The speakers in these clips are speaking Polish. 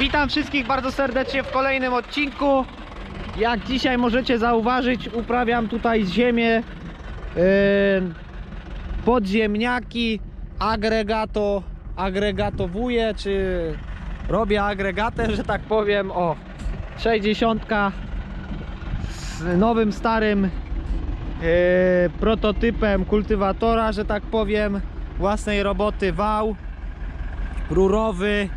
Witam wszystkich bardzo serdecznie w kolejnym odcinku. Jak dzisiaj możecie zauważyć, uprawiam tutaj ziemię yy, podziemniaki, agregato, agregatowuję, czy robię agregatę, że tak powiem. O, 60 z nowym, starym yy, prototypem kultywatora, że tak powiem, własnej roboty wał rurowy.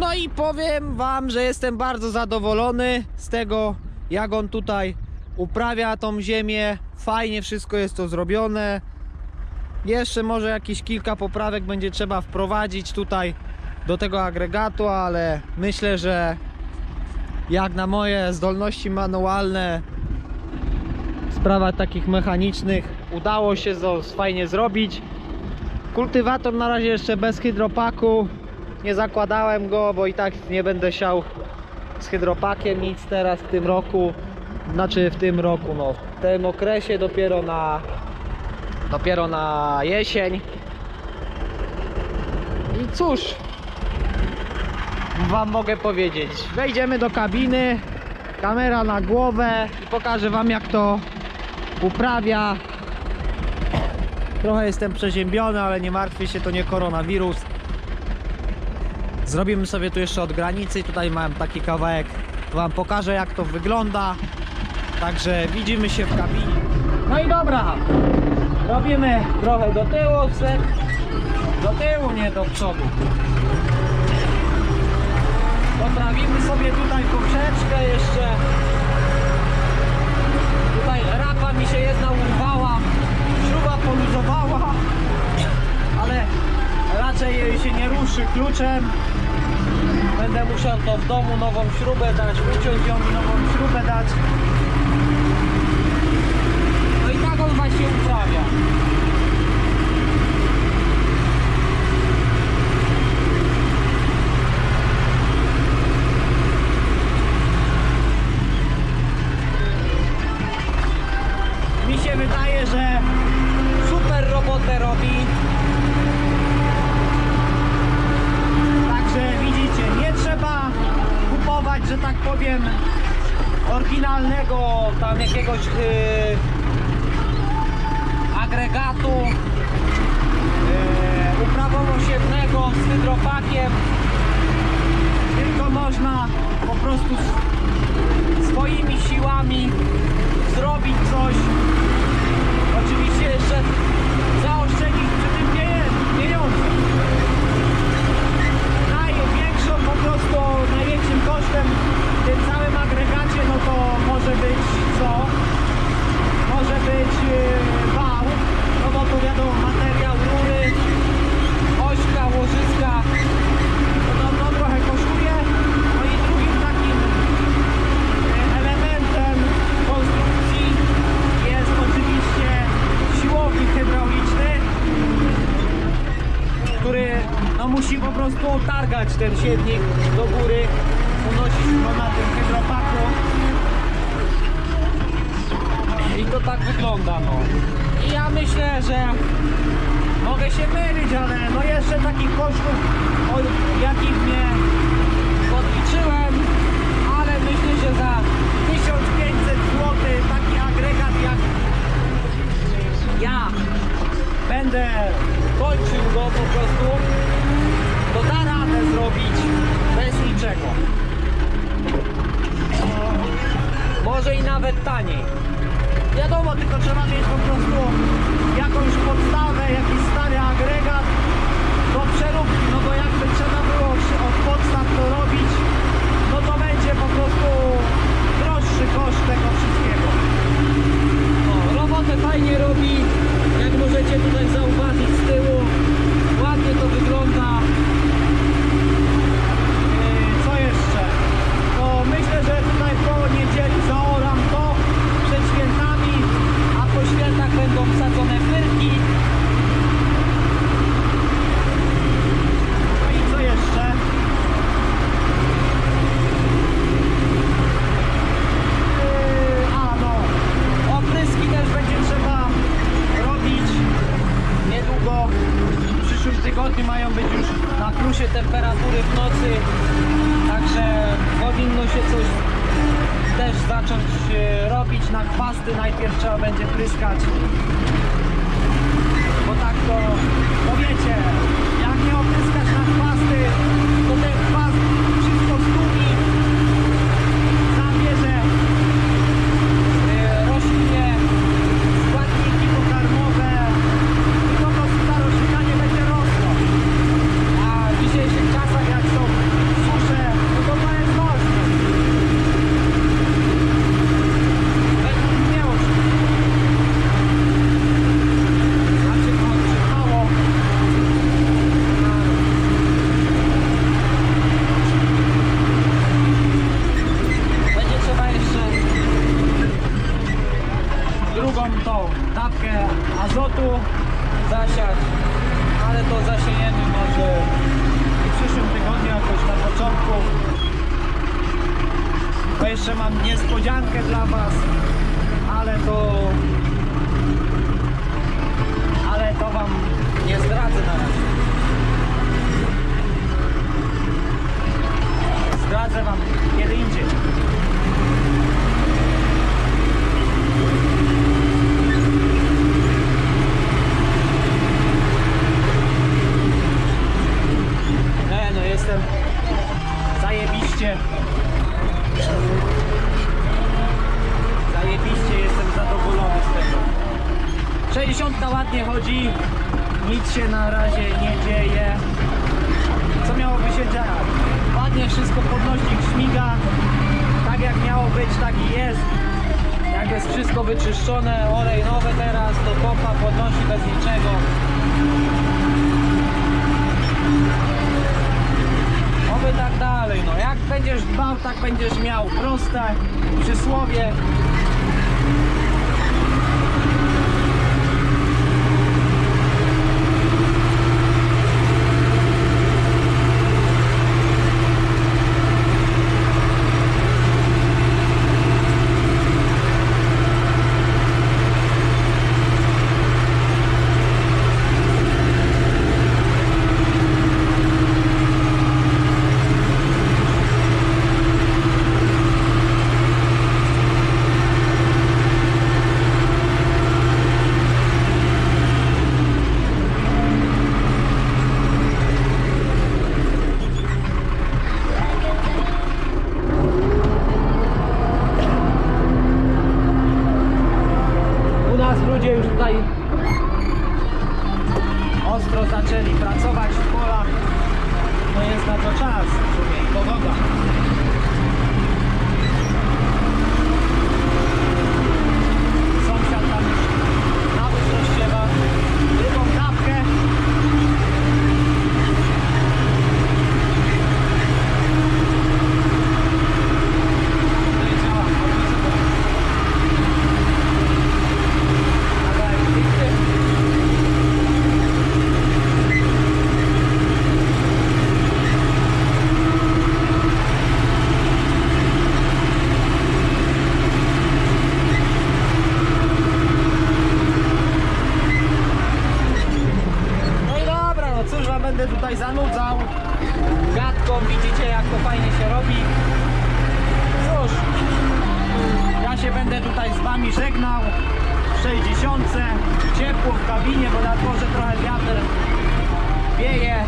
No i powiem Wam, że jestem bardzo zadowolony z tego, jak on tutaj uprawia tą ziemię. Fajnie wszystko jest to zrobione. Jeszcze może jakieś kilka poprawek będzie trzeba wprowadzić tutaj do tego agregatu, ale myślę, że jak na moje zdolności manualne w sprawach takich mechanicznych udało się to fajnie zrobić. Kultywator na razie jeszcze bez hydropaku. Nie zakładałem go, bo i tak nie będę siał z hydropakiem nic teraz w tym roku. Znaczy w tym roku, no w tym okresie dopiero na dopiero na jesień. I cóż wam mogę powiedzieć. Wejdziemy do kabiny, kamera na głowę i pokażę wam jak to uprawia Trochę jestem przeziębiony, ale nie martwię się, to nie koronawirus. Zrobimy sobie tu jeszcze od granicy. Tutaj mam taki kawałek. Wam pokażę jak to wygląda. Także widzimy się w kabinie. No i dobra. Robimy trochę do tyłu. Do tyłu, nie do przodu. Poprawimy sobie tutaj poprzeczkę jeszcze. Tutaj rapa mi się jedna urwała śruba poluzowała, ale raczej jej się nie ruszy kluczem. Będę musiał to w domu nową śrubę dać, uciąć ją i nową śrubę dać. No i tak on właśnie uprawia. Że tak powiem, oryginalnego tam jakiegoś yy, agregatu yy, uprawowo-siewnego z hydropakiem. Tylko można po prostu swoimi siłami zrobić coś Oczywiście jeszcze zaoszczędzić przy tym pie- pieniądze. Największą po prostu, największym kosztem w tym całym agregacie, no to może być co? Może być yy, wał, no bo to wiadomo materiał, rury, ośka, łożyska, no, no trochę kosztuje. No i drugim takim yy, elementem konstrukcji jest oczywiście siłownik hydrauliczny, który no, musi po prostu targać ten siewnik do góry, unosić go na tym hydropaku. I to tak wygląda, no. I ja myślę, że mogę się mylić, ale no jeszcze takich kosztów, jakich nie taniej. Wiadomo, tylko trzeba mieć po prostu jakąś podstawę, jakiś stary agregat do przeróbki, no bo jakby trzeba było przy- od podstaw to robić, no to będzie po prostu droższy koszt tego wszystkiego. O, robotę fajnie robi, jak możecie tutaj zauważyć z tyłu. Ładnie to wygląda. Yy, Co jeszcze? No myślę, że tutaj po niedzieli zaoram to przed świętami, a po świętach będą wsadzone fyrki. plusie temperatury w nocy, także powinno się coś też zacząć e, robić na chwasty. Najpierw trzeba będzie pryskać, bo tak to, no wiecie, jak nie opryskać na chwasty, to ten chwast wszystko stumi, zabierze e, roślinie, składniki pokarmowe i po prostu ta roślina nie będzie rosła. A w dzisiejszych czasach jak są susze, no to to jest ważne. Według mnie oczywiście. Znaczy, no, czy mało. Będzie trzeba jeszcze drugą tą dawkę azotu zasiać, ale to zasiejemy może w przyszłym tygodniu jakoś na początku. Bo jeszcze mam niespodziankę dla Was, ale to ale to Wam nie zdradzę na razie. Zdradzę Wam kiedy indziej. Się na razie nie dzieje. Co miałoby się dziać? Ładnie wszystko podnośnik śmiga, tak jak miało być, tak i jest. Jak jest wszystko wyczyszczone, olej nowy teraz, to pompa podnosi bez niczego. Oby tak dalej, no jak będziesz dbał, tak będziesz miał. Proste przysłowie. Tutaj zanudzał. Gadką widzicie jak to fajnie się robi. Cóż, ja się będę tutaj z wami żegnał w 60. Ciepło w kabinie, bo na dworze trochę wiatr wieje.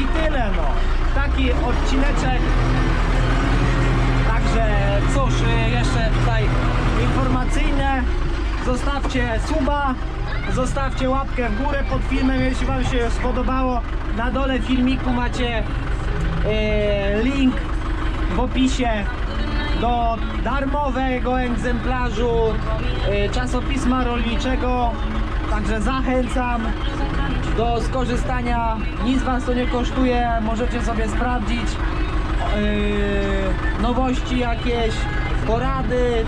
I tyle no. Taki odcineczek. Także cóż, y, jeszcze tutaj informacyjne. Zostawcie suba, zostawcie łapkę w górę pod filmem, jeśli Wam się spodobało. Na dole filmiku macie e, link w opisie do darmowego egzemplarzu e, czasopisma rolniczego. Także zachęcam do skorzystania. Nic Was to nie kosztuje, możecie sobie sprawdzić e, nowości jakieś, porady.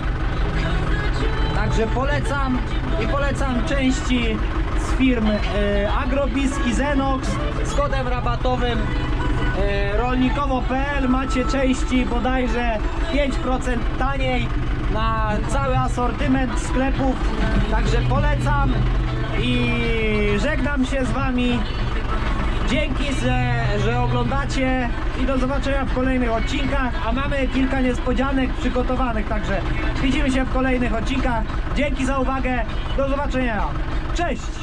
Także polecam i polecam części z firm e, Agrobis i Zenox z kodem rabatowym e, rolnikowo.pl macie części bodajże 5% taniej na cały asortyment sklepów. Także polecam i żegnam się z Wami. Dzięki, że, że oglądacie i do zobaczenia w kolejnych odcinkach. A mamy kilka niespodzianek przygotowanych, także widzimy się w kolejnych odcinkach. Dzięki za uwagę. Do zobaczenia. Cześć!